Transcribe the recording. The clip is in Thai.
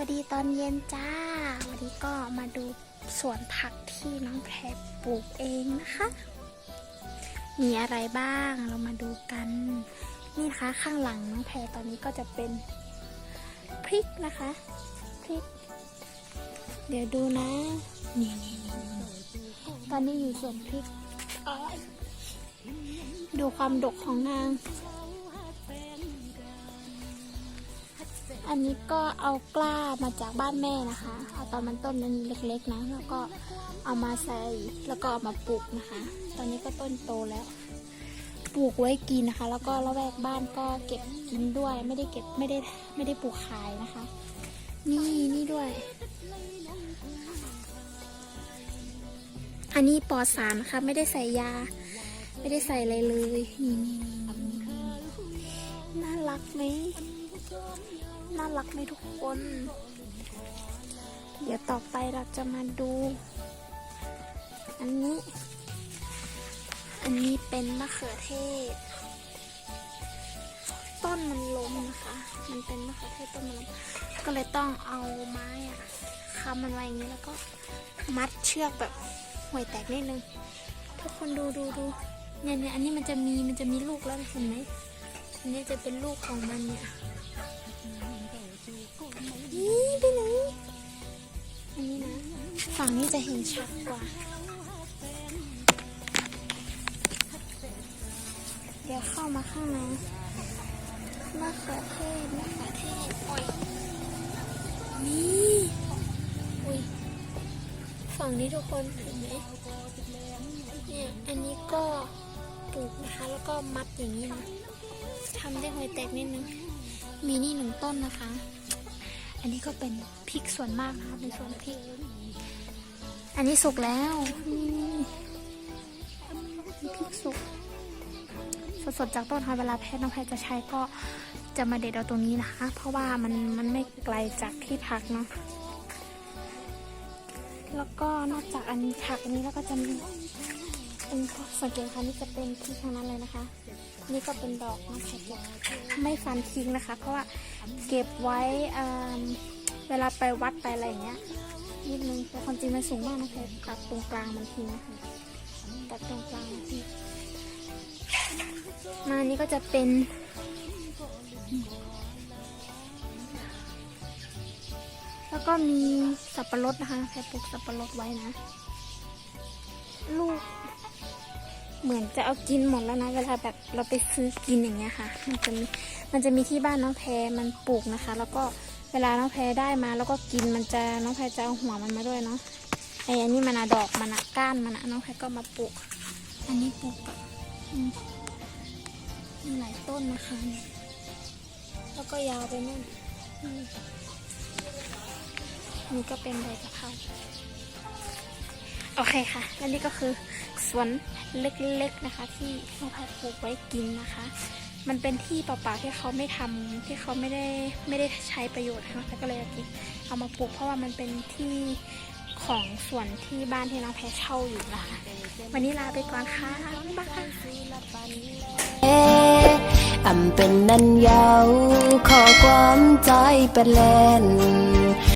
วัสดีตอนเย็นจ้า วันนี้ก็มาดูสวนผักที่น้องแพรปลูกเองนะคะ มีอะไรบ้างเรามาดูกัน นี่นะคะข้างหลังน้องแพรตอนนี้ก็จะเป็นพริกนะคะพริก เดี๋ยวดูนะ นี่นี่นี่ตอนนี้อยู่สวนพริกดูความดกของนาง อันนี้ก็เอากล้ามาจากบ้านแม่นะคะ เอาตอนมันต้นมันเล็กๆนะ แล้วก็เอามาใส่แล้วก็เอามาปลูกนะคะ ตอนนี้ก็ต้นโตแล้ว ปลูกไว้กินนะคะ แล้วก็ละแวกบ้านก็เก็บกินด้วย ไม่ได้เก็บไม่ได้ไม่ได้ปลูกขายนะคะ นี่นี่ด้วย อันนี้ปลอดสารนะคะไม่ได้ใส่ยา ไม่ได้ใส่อะไรเลยนี่นี่นี่น่ารักไหม น่ารักไหมทุกคน เดี๋ยวต่อไปเราจะมาดู อันนี้ อันนี้เป็นมะเขือเทศ ต้นมันล้มนะคะ มันเป็นมะเขือเทศต้นมันล้มก็เลยต้องเอาไม้อะค้ำมันไว้อย่างนี้แล้วก็มัดเชือกแบบห่วยแตกนิดนึงทุกคนดูดูดูเนี่ยเนี่ยอันนี้มันจะมีมันจะมีลูกแล้วเห็นไหมอันนี้จะเป็นลูกของมันเนี่ย ฝั่งนี้จะเห็นชัดกว่า เดี๋ยวเข้ามาข้างในมะเขือเทศมะเขือเทศโอ้ยนี่อุ้ยฝั่งนี้ทุกคนเห็นไหมเนี่ยอันนี้ก็ปลูกนะคะแล้วก็มัดอย่างนี้นะทำได้หอยแตกนิดนึงมีนี่หนึ่งต้นนะคะ อันนี้ก็เป็นพริกส่วนมากนะคะเป็นส่วนพริก อันนี้สุกแล้วนี่พริกสุกสดๆจากต้นค่ะเวลาแพทย์น้องแพทย์จะใช้ก็จะมาเด็ดเอาตรงนี้นะคะ เพราะว่ามันมันไม่ไกลจากที่พักเนาะแล้วก็นอกจากอันผักอันนี้แล้วก็จะมีเป็นสังเกตค่ะนี่จะเป็นพริกทั้งนั้นเลยนะคะ นี่ก็เป็นดอกน้องแพทย์เก็บไม่ฟันทิ้งนะคะ เพราะว่าเก็บไว้เวลาไปวัดไปอะไรอย่างเงี้ย นิดนึงแต่ความจริงมันสูงมากนะแพทย์ตัดตรงกลางมันทิ้งนะคะตัดตรงกลางมันทิ้งมาอันนี้ก็จะเป็นแล้วก็มีสับปะรดนะคะใครปลูกสับปะรดไว้นะ ลูก เหมือนจะเอากินหมดแล้วนะ เวลาแบบเราไปซื้อกินอย่างเงี้ยค่ะ มันจะมีมันจะมีที่บ้านน้องแพรมันปลูกนะคะ แล้วก็ เวลาน้องแพรได้มาแล้วก็กินมันจะน้องแพรจะเอาหัวมันมาด้วยเนาะไอ้อันนี้มันอะดอกมันอะก้านมันอะน้องแพรก็มาปลูก อันนี้ปลูกแบบอืมมีหลายต้นนะคะแล้วก็ยาวไปนู่นอืมนี่ก็เป็นใบกะเพราโอเคค่ะ และนี่ก็คือสวนเล็กๆนะคะ ที่น้องแพทย์ปลูกไว้กินนะคะ มันเป็นที่เปล่าๆที่เขาไม่ทำที่เขาไม่ได้ไม่ได้ใช้ประโยชน์นะคะก็เลยเอามาปลูกเพราะว่ามันเป็นที่ของส่วนที่บ้านที่น้องแพทย์เช่าอยู่นะคะวันนี้ลาไปก่อนค่ะบ๊ายบายอำเป็นนันยาวขอความใจเป็นแลน